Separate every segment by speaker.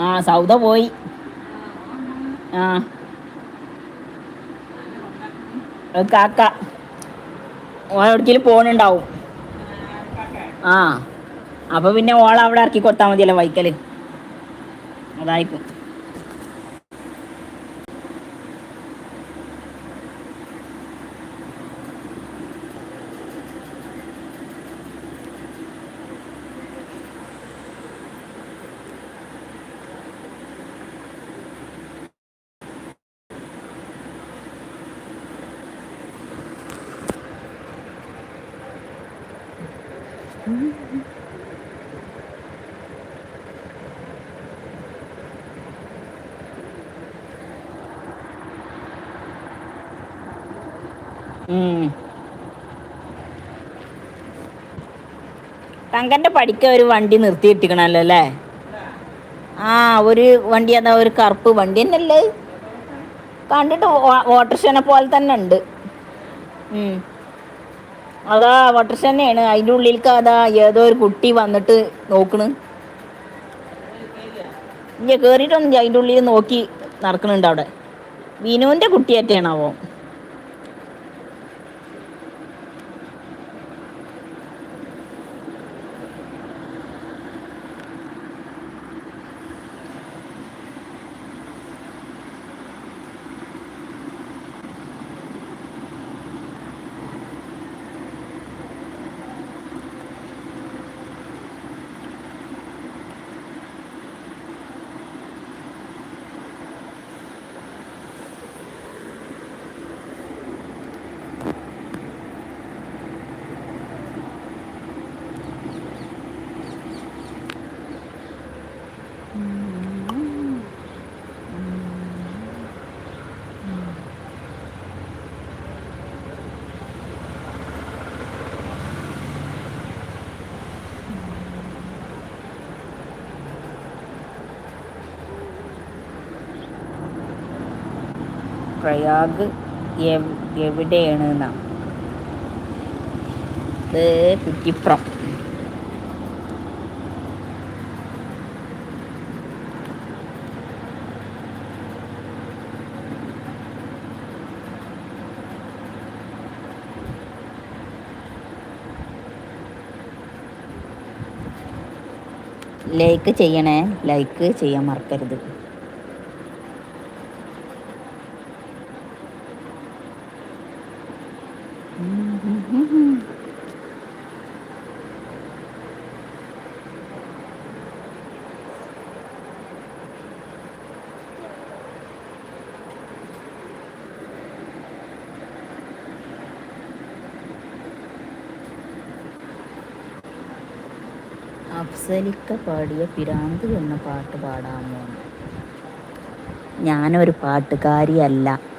Speaker 1: ആ സൗദ പോയി. ആ. കാക്ക. ഓൻ എവിടേക്കെങ്കിലും പോണുണ്ടാവും. ആ. അപ്പൊ പിന്നെ ഓള അവിടെ ഇറക്കി കൊടുത്താൽ മതിയല്ലോ വൈക്കൽ. അതായിക്കും തങ്കന്റെ പടിക്ക ഒരു വണ്ടി നിർത്തിയിട്ടിക്കണല്ലോ അല്ലേ? ആ ഒരു വണ്ടി അതാ ഒരു കറുപ്പ് വണ്ടി തന്നെയല്ലേ? കണ്ടിട്ട് ഓട്ടർഷനെ പോലെ തന്നെ ഉണ്ട്. അതാ വാട്ടർ തന്നെയാണ്. അതിന്റെ ഉള്ളിലേക്ക് അതാ ഏതോ ഒരു കുട്ടി വന്നിട്ട് നോക്കണ്. ഇല്ല കേറിയിട്ടൊന്നും അതിന്റെ അതിന്റെ ഉള്ളിൽ നോക്കി നടക്കണുണ്ട് അവിടെ. വിനുവിന്റെ കുട്ടിയേറ്റാണാവോ? പ്രയാഗ് എവ്- എവിടെയാണ് നാം? ഇത് ലൈക്ക് ചെയ്യണേ. ലൈക്ക് ചെയ്യാൻ മറക്കരുത്. അഫ്സലിക്ക പാടിയ പിരാന്ത് എന്ന പാട്ട് പാടാമോ? ഞാനൊരു പാട്ടുകാരിയല്ല.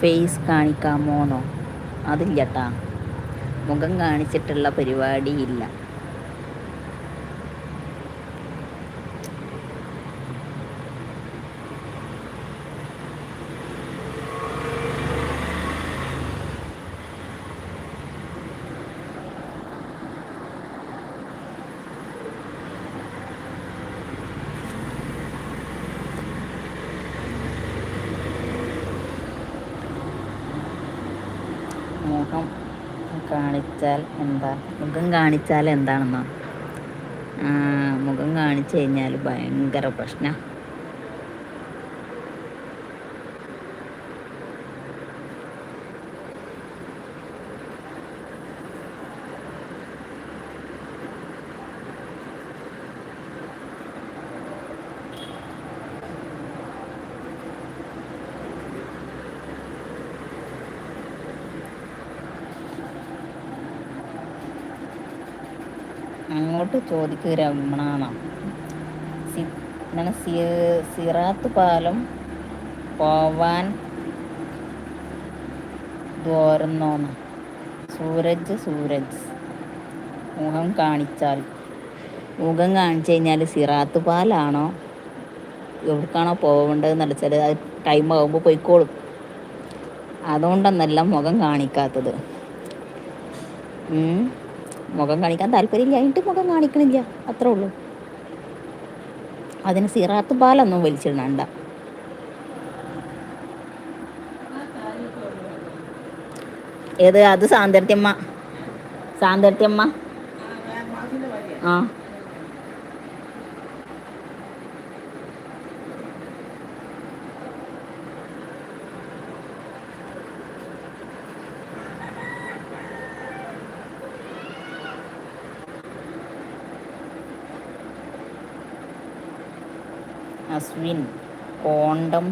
Speaker 1: ഫേസ് കാണിക്കാമോന്നോ? അതില്ലട്ടാ. മുഖം കാണിച്ചിട്ടുള്ള പരിപാടിയില്ല മുഖം കാണിച്ചാൽ എന്താ? മുഖം കാണിച്ചാൽ എന്താണെന്നോ? മുഖം കാണിച്ചു കഴിഞ്ഞാൽ ഭയങ്കര പ്രശ്ന. അങ്ങോട്ട് ചോദിക്കുക രമണാണ്. സി സിറാത്ത് പാലം പോവാൻ തോരുന്നോന്ന് സൂരജ് സൂരജ്. മുഖം കാണിച്ചാൽ. മുഖം കാണിച്ചു കഴിഞ്ഞാൽ സിറാത്ത് പാലാണോ? എവിടേക്കാണോ പോകേണ്ടതെന്ന് വെച്ചാൽ അത് ടൈം ആകുമ്പോൾ പോയിക്കോളും. അതുകൊണ്ടെന്നല്ല മുഖം കാണിക്കാത്തത്. മുഖം കാണിക്കാൻ താല്പര്യമില്ലായിട്ട് മുഖം കാണിക്കണില്ല. അത്രേ ഉള്ളൂ. അതിന് സിറാത്ത് പാലൊന്നും വലിച്ചിടണ്ട. ഏത്? അത് സാന്തർത്യമ്മ സാന്തർത്യമ്മ ആ. അസ്വിൻ കോണ്ടം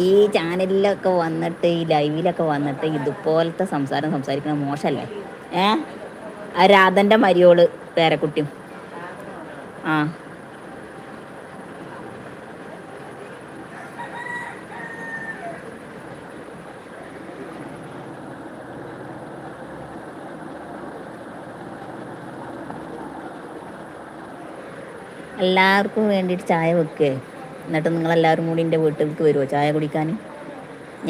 Speaker 1: ഈ ചാനലിലൊക്കെ വന്നിട്ട് ഈ ലൈവിലൊക്കെ വന്നിട്ട് ഇതുപോലത്തെ സംസാരം സംസാരിക്കുന്നത് മോശമല്ലേ ഏ? ആ രാധന്റെ മരിയോൾ പേരക്കുട്ടിയും ആ. എല്ലാവർക്കും വേണ്ടിയിട്ട് ചായ വെക്കേ. എന്നിട്ട് നിങ്ങളെല്ലാവരും കൂടി എന്റെ വീട്ടിലേക്ക് വരുമോ ചായ കുടിക്കാൻ?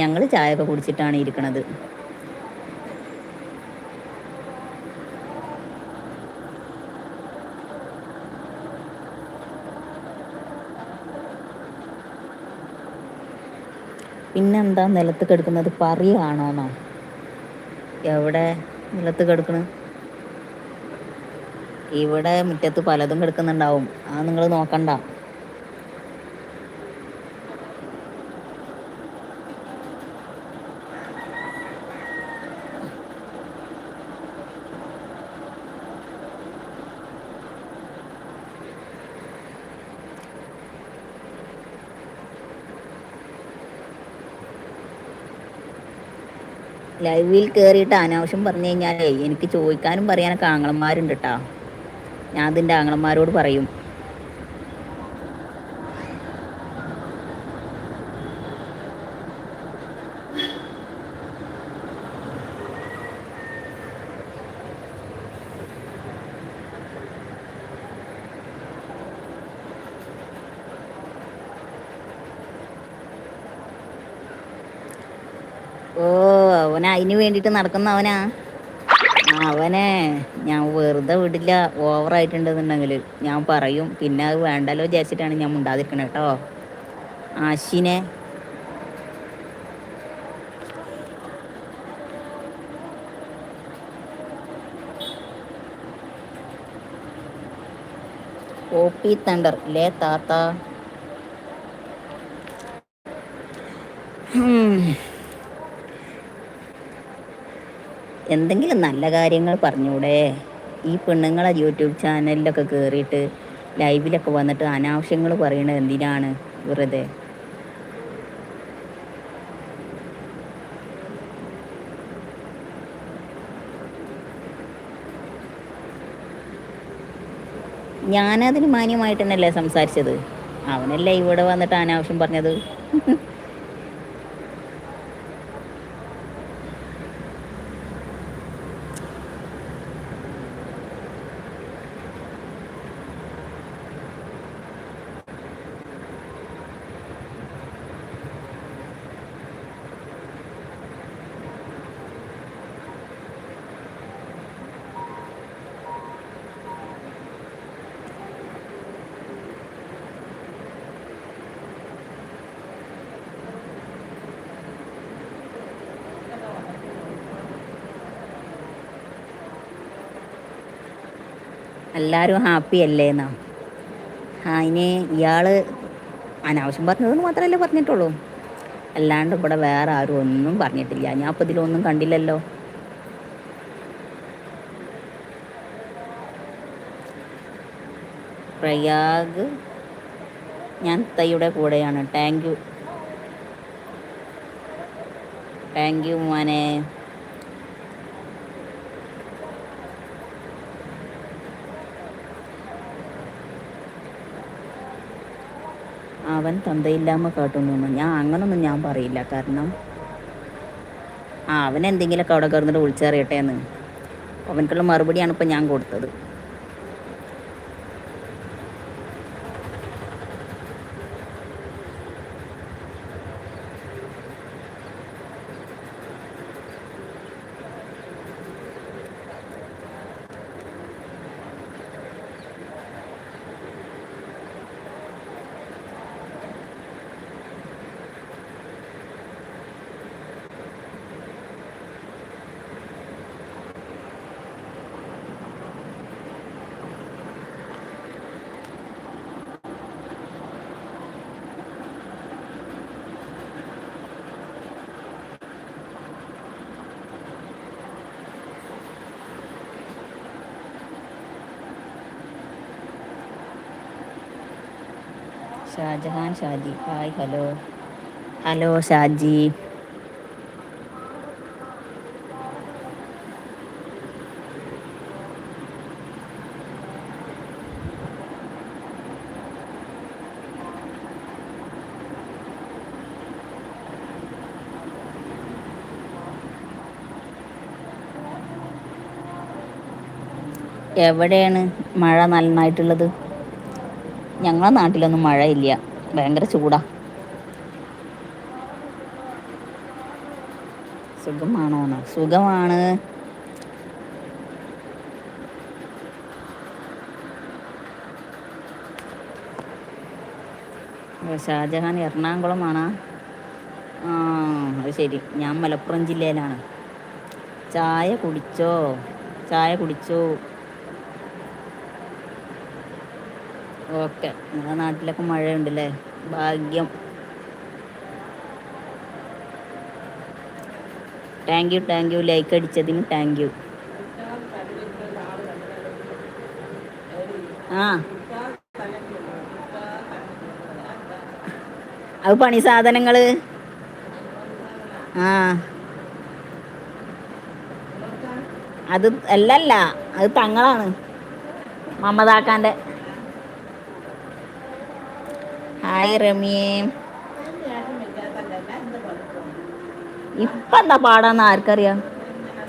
Speaker 1: ഞങ്ങൾ ചായ ഒക്കെ കുടിച്ചിട്ടാണ് ഇരിക്കണത്. പിന്നെന്താ നിലത്ത് കിടക്കുന്നത്? പറയുകയാണോന്നോ എവിടെ നിലത്ത് കിടക്കണ്? ഇവിടെ മുറ്റത്ത് പലതും കിടക്കുന്നുണ്ടാവും. ആ നിങ്ങൾ നോക്കണ്ട. ലൈവിൽ കയറിയിട്ട് അനാവശ്യം പറഞ്ഞു കഴിഞ്ഞാലേ എനിക്ക് ചോദിക്കാനും പറയാനൊക്കെ ആങ്ങളന്മാരുണ്ട് കേട്ടോ ഞാൻ അതിന്റെ ആങ്ങളന്മാരോട് പറയും. ഓ അവൻ അതിന് വേണ്ടിയിട്ട് നടക്കുന്നവനാ. അവനെ ഞാൻ വെറുതെ വിടില്ല ഓവറായിട്ടുണ്ടെന്നുണ്ടെങ്കിൽ ഞാൻ പറയും. പിന്നെ അത് വേണ്ടല്ലോ വിചാരിച്ചിട്ടാണ് ഞാൻ മുണ്ടാതിരിക്കണേ കേട്ടോ. ആശിനെ. പി തണ്ടർ ലേ താത്ത? എന്തെങ്കിലും നല്ല കാര്യങ്ങൾ പറഞ്ഞൂടെ? ഈ പെണ്ണുങ്ങളെ യൂട്യൂബ് ചാനലിലൊക്കെ കയറിയിട്ട് ലൈവിലൊക്കെ വന്നിട്ട് അനാവശ്യങ്ങൾ പറയണത് എന്തിനാണ് വെറുതെ? ഞാനതിന് മാന്യമായിട്ട് തന്നെയല്ലേ സംസാരിച്ചത്? അവനല്ലേ ഇവിടെ വന്നിട്ട് അനാവശ്യം പറഞ്ഞത്? എല്ലാവരും ഹാപ്പി അല്ലേ എന്നാ അതിന് ഇയാൾ അനാവശ്യം പറഞ്ഞതെന്ന് മാത്രമല്ലേ പറഞ്ഞിട്ടുള്ളൂ. അല്ലാണ്ട് ഇവിടെ വേറെ ആരും ഒന്നും പറഞ്ഞിട്ടില്ല. ഞാൻ അപ്പോൾ ഇതിലൊന്നും കണ്ടില്ലല്ലോ. പ്രയാഗ് ഞാൻ തയ്യുടെ കൂടെയാണ്. താങ്ക് യു താങ്ക് യു മോനെ. അവൻ തന്തയില്ലാമ കാട്ടുന്നു ഞാൻ അങ്ങനൊന്നും ഞാൻ പറയില്ല. കാരണം ആ അവൻ എന്തെങ്കിലുമൊക്കെ അവിടെ കയറുന്നിട്ട് വിളിച്ചറിയട്ടെ എന്ന്. അവനക്കുള്ള മറുപടിയാണ് ഇപ്പം ഞാൻ കൊടുത്തത്. Shajahan Shaji. Hi hello. Hello Shaji. എവിടെയാണ് മഴ നന്നായിട്ടുള്ളത്? ഞങ്ങളെ നാട്ടിലൊന്നും മഴയില്ല. ഭയങ്കര ചൂടാ. സുഖമാണോ സുഖമാണ്. ഷാജഹാൻ എറണാകുളമാണ്? ആ അത് ശരി. ഞാൻ മലപ്പുറം ജില്ലയിലാണ്. ചായ കുടിച്ചോ? ചായ കുടിച്ചോ? ഓക്കെ നിങ്ങളുടെ നാട്ടിലൊക്കെ മഴയുണ്ടല്ലേ? ഭാഗ്യം. Thank you thank you like അടിച്ചതിന് താങ്ക് യു ആ. അത് പണി സാധനങ്ങൾ ആ. അത് അല്ലല്ല അത് തങ്ങളാണ്. മമതാക്കാന്റെ ഹായ് റമിയേ ഇപ്പം എന്താ പാടാന്ന് ആർക്കറിയാം?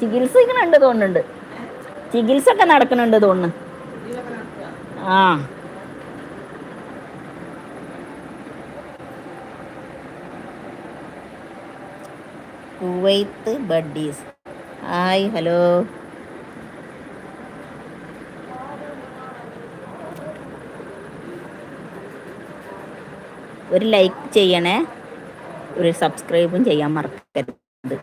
Speaker 1: ചികിത്സിക്കണുണ്ട് തോന്നുന്നുണ്ട്. ചികിത്സ ഒക്കെ നടക്കുന്നുണ്ട് തോന്നുന്നു. ആ. Kuwait buddies hi hello. ഒരു ലൈക്ക് ചെയ്യണേ ഒരു സബ്സ്ക്രൈബും ചെയ്യാൻ മറക്കരുത്.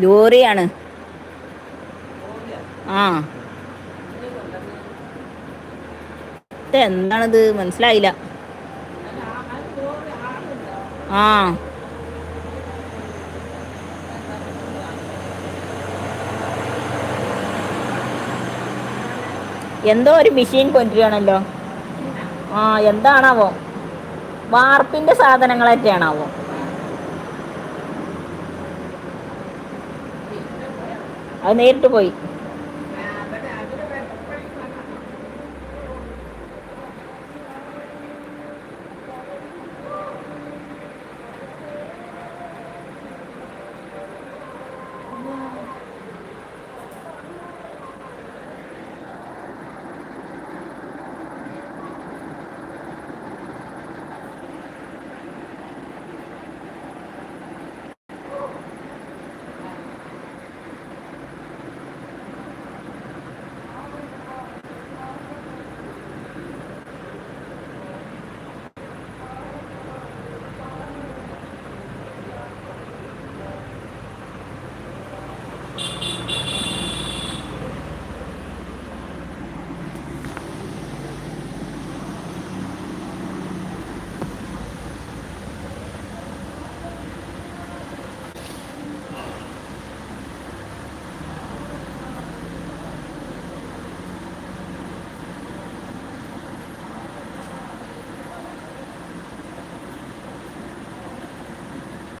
Speaker 1: ലോറിയാണ്. ആ. എന്താണിത്? മനസ്സിലായില്ല. ആ. എന്തോ ഒരു മെഷീൻ കൊണ്ടുവരികയാണല്ലോ. ആ എന്താണാവോ? വാർപ്പിന്റെ സാധനങ്ങളൊക്കെയാണാവോ? അത് നേരിട്ട് പോയി.